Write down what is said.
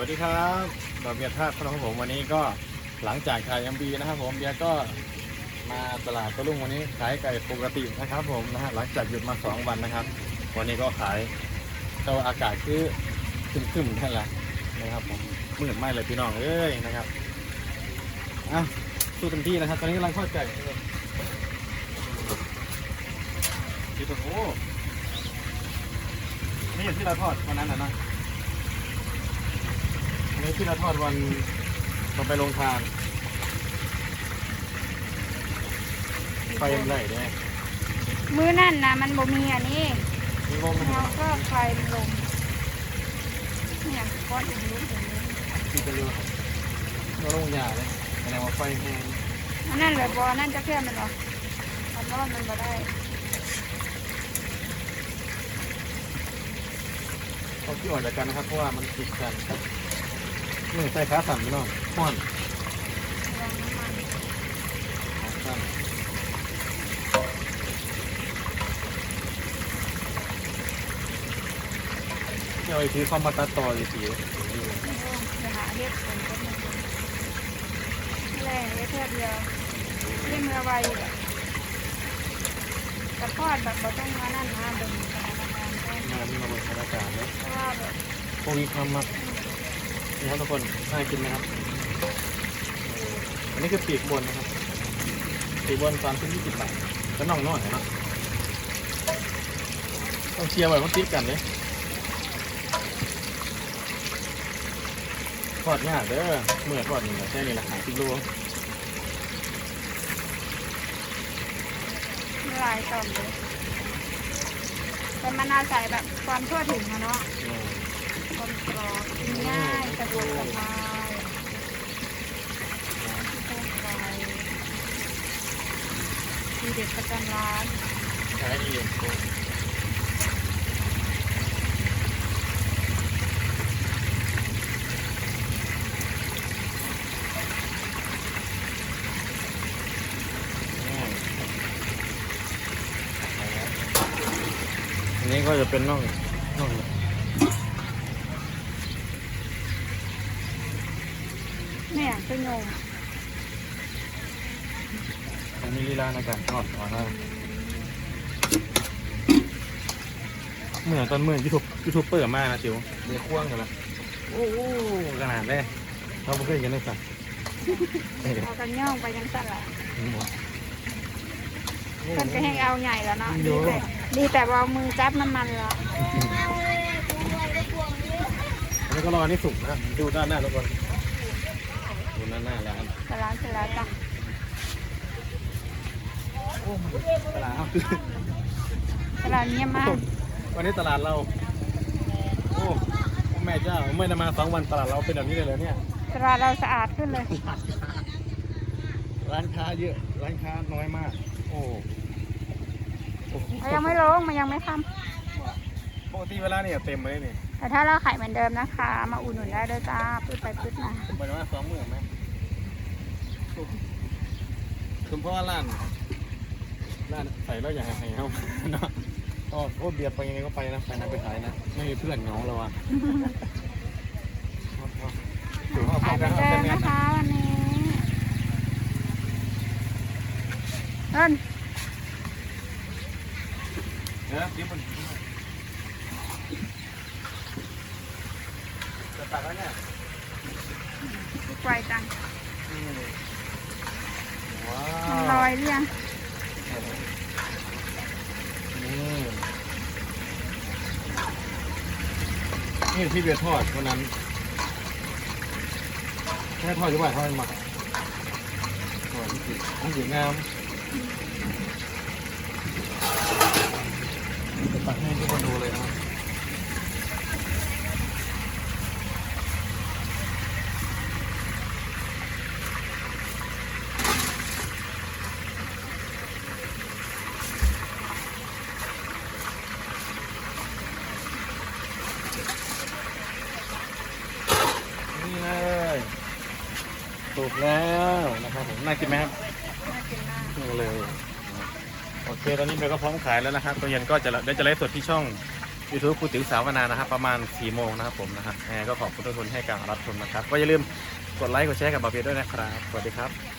วัสดีครับดอกเบียร์ธาตุพนมผมวันนี้ก็หลังจากขาย MB นะครับผมเบียร์ก็มาตลาดตะลุงวันนี้ขายไก่ปกตินะครับ ผมนะฮะหลังจากหยุดมา2วันนะครับ วันนี้ก็ขายแต่ว่าอากาศคือขึ้นๆนั่นแหละนะครับผมมืดไหมเลยพี่น้องเอ้ยนะครับอะสู้เต็มที่นะครับ ตอนนี้กำลังทอดไก่อยู่ตัวโอ้นี่อย่างที่เราทอดวันนั้นนะนะ นนี้ที่เราทอดวันเราไปลงทานไฟยังไหลเนี่ยมื้อนั่นนะมันบ่มีอันนี้มีงงไหมเราก็ไฟมันลงเนี่ยก้อนอื่นลุกอย่างนี้ที่จะเรือเราลงยาเลยแสดงว่าไฟแห้งอันนั้นเลยบ่นั่นจะเพื่อนมันหรอมันรอดมันบ่ได้เขาที่ออกจากกันนะครับเพราะว่ามันติดกัน นี่ใส่ขาสั่นพี่น้องห้อนลองน้ำมันขาสั่นที่เอาไอ้ทีเข้ามาตัดต่ออีกทีโอ้จะหาเฮ็ดผลก็มันแรงเฮ็ดแค่เดียวเล่นเรือไวแบบกระทอดแบบบ่ต้องมานั่นนะเดินสถานการณ์แค่งานมาบนสถานการณ์เลยเพราะว่าแบบพวกนี้ทำมา ครับทุกคนน่ากินไหมครับอันนี้คือปีกบนนะครับปีกบนสามชิ้นยี่สิบบาทก็น่องน้อยนะต้องเชียร์ไว้มันติดกันเลยทอดยากเด้อเมื่อทอดนี่แหละแค่นี้แหละหาสิบโลละลายต่อมเลยแต่มันอาศัยแบบความทั่วถึงอะเนาะ กลมกรอบกินง่ายสะดวกสบายโค้งไฟทีเด็ดประจำร้านขายดีอันนี้ก็จะเป็นน่องน่อง เนี่ยเป็นโยงมันมีลีลาในการทอดก่อนนะเหมือนตอนเหมือนยูทูบยูทูบเปิดมากนะจิ๋วเดี๋ยวควงกันละโอ้โหขนาดแน่เราไม่เคยกันเลยสักเอ้ยเอากันย่องไปยังสั่นละหมดเพิ่นก็ให้เอาใหญ่แล้วเนาะดีแต่ดีแต่ว่าเอามือจับน้ำมันแล้วอันนี้ก็รออันนี้สุกนะครับดูด้านหน้าทุกคน ดูด้านหน้าร้านสลานสลาจ้ะโอ้ตลาดเอาสลานเงียบมากวันนี้ตลาดเรา โอ้แม่เจ้าไม่ได้มาสองวันตลาดเราเป็นแบบนี้เลยเหรอเนี่ยสลานเราสะอาดขึ้นเลย ร้านค้าเยอะ ร้านค้าน้อยมาก โอ้โอ้โหมันยังไม่ลง มันยังไม่ค่ปกติเวลาเนี่ยเต็มเลยนี่ำแต่ถ้าเราขายเหมือนเดิมนะคะ มาอุดหนุนได้เลยจ้าปืดไปปืดมาเหมือนว่าสองหมื่นไหม คือเพราะว่าร้านร้านใส่แล้วอยากให้เขาเนาะก็โอ้เบียร์ไปยังไงก็ไปนะไปนะไปขายนะไม่มีเพื่อนเหงาเราอะถือว่าขายเหมือนเดิมนะคะวันนี้เอิ้นเดี๋ยวเดี๋ยวมันจะตักแล้วเนี่ยไกวจังนี่ว้า มันลอยเรียงนี่นี่ที่เบียร์ทอดวันนั้นแค่ทอดหรือเปล่าทอดหมักทอดนี่คือมันสวยงามจะตักให้ทุกคนดูเลยนะครับนี่เลย สุกแล้วนะครับผมน่ากินไหมครับน่ากินมากนี่เลยโอเคตอนนี้เบลก็พร้อมขายแล้วนะครับตอนเย็นก็จะได้จะไลฟ์สดที่ช่องยูทูบคุณติ๋วสาวนานะครับประมาณ4โมงนะครับผมนะฮะยังไงก็ขอบคุณทุกคนให้การรับชมนะครับ ก็อย่าลืมกดไลค์กดแชร์กับบาเบียด้วยนะครับ สวัสดีครับ